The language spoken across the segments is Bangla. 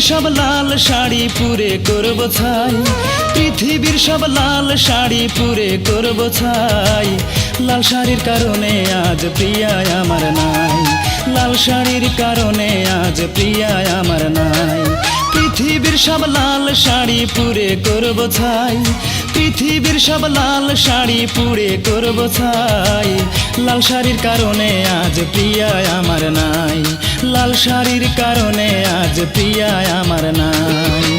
সব লাল শাড়ি পুরে করব ছাই। পৃথিবীর সব লাল শাড়ি পুরে করব ছাই। লাল শাড়ির কারণে আজ প্রিয়ায় আমার নাই। লাল শাড়ির কারণে আজ প্রিয়ায় আমার নাই সব লাল শাড়ি পুরে করব ছাই। পৃথিবীর সব লাল শাড়ি পুরে করব ছাই। লাল শাড়ির কারণে আজ প্রিয়া আমার নাই। লাল শাড়ির কারণে আজ প্রিয়া আমার নাই।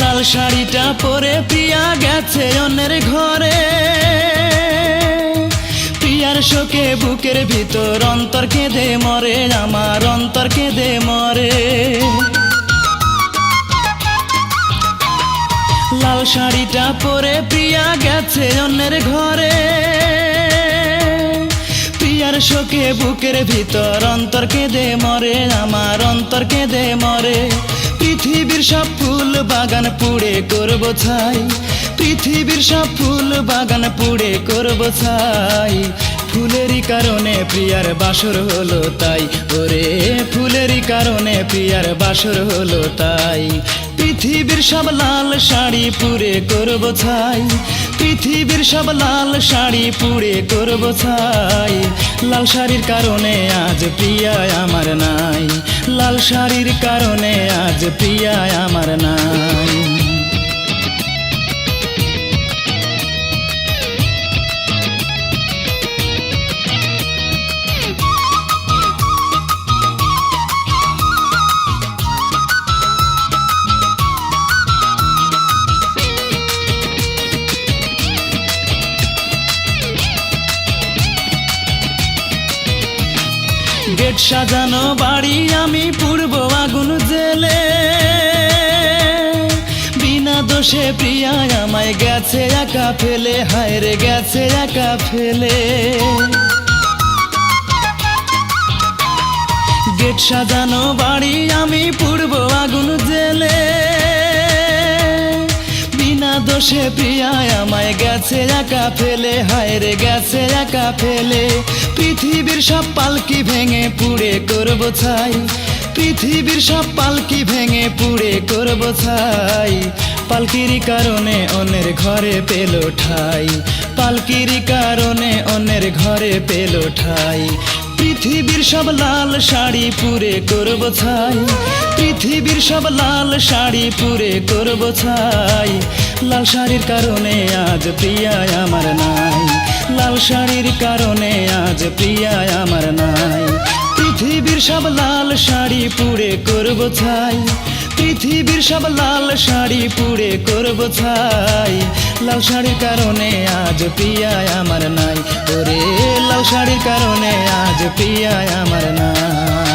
লাল শাড়িটা পরে প্রিয়া গেছে অন্যের ঘরে। প্রিয়ার শোকে বুকের ভিতর অন্তর কেঁদে মরে, আমার অন্তর কেঁদে মরে। লাল শাড়িটা পরে প্রিয়া গেছে অন্যের ঘরে। প্রিয়ার শোকে বুকের ভিতর অন্তর কেঁদে মরে, আমার অন্তর কেঁদে মরে। পৃথিবীর সব ফুল বাগান পুড়ে করব ছাই। পৃথিবীর সব ফুল বাগান পুড়ে করব ছাই। ফুলেরই কারণে প্রিয়ার বাসর হলো তাই। ওরে, ফুলেরই কারণে প্রিয়ার বাসর হলো তাই। পৃথিবীর সব লাল শাড়ি পুড়ে করব ছাই। পৃথিবীর সব লাল শাড়ি পুড়ে করব ছাই। লাল শাড়ির কারণে আজ প্রিয়ায় আমার নাই। লাল শাড়ির প্রিয়ায় আমার নাই গেট সাজানো বাড়ি আমি দোষে প্রিয়া আমায় গেছে একা ফেলে, হায় রে গেছে একা ফেলে। গেট সাজানো বাড়ি আমি পূর্ব আগুন জেলে। বিনা দোষে প্রিয়ায় আমায় গেছে একা ফেলে, হায় রে গেছে একা ফেলে। পৃথিবীর সব পালকি ভেঙে পুড়ে করব ছাই। পৃথিবীর সব পালকি ভেঙে পুড়ে করব ছাই। পালকির কারণে অন্যের ঘরে পেল ঠাই। পালকির কারণে অন্যের ঘরে পেল ঠাই। পৃথিবীর সব লাল শাড়ি পুরে করব ছাই। পৃথিবীর সব লাল শাড়ি পুরে করব ছাই। লাল শাড়ির কারণে আজ প্রিয়ায় আমার নাই। লাল শাড়ির কারণে আজ প্রিয়ায় আমার নাই। পৃথিবীর সব লাল শাড়ি পুড়ে করব ছাই। পৃথিবীর সব লাল শাড়ি পুড়ে করব ছাই। লাল শাড়ির কারণে আজ পিয়ায় আমার নাই। ওরে, লাল শাড়ির কারণে আজ পিয়ায় আমার নাই।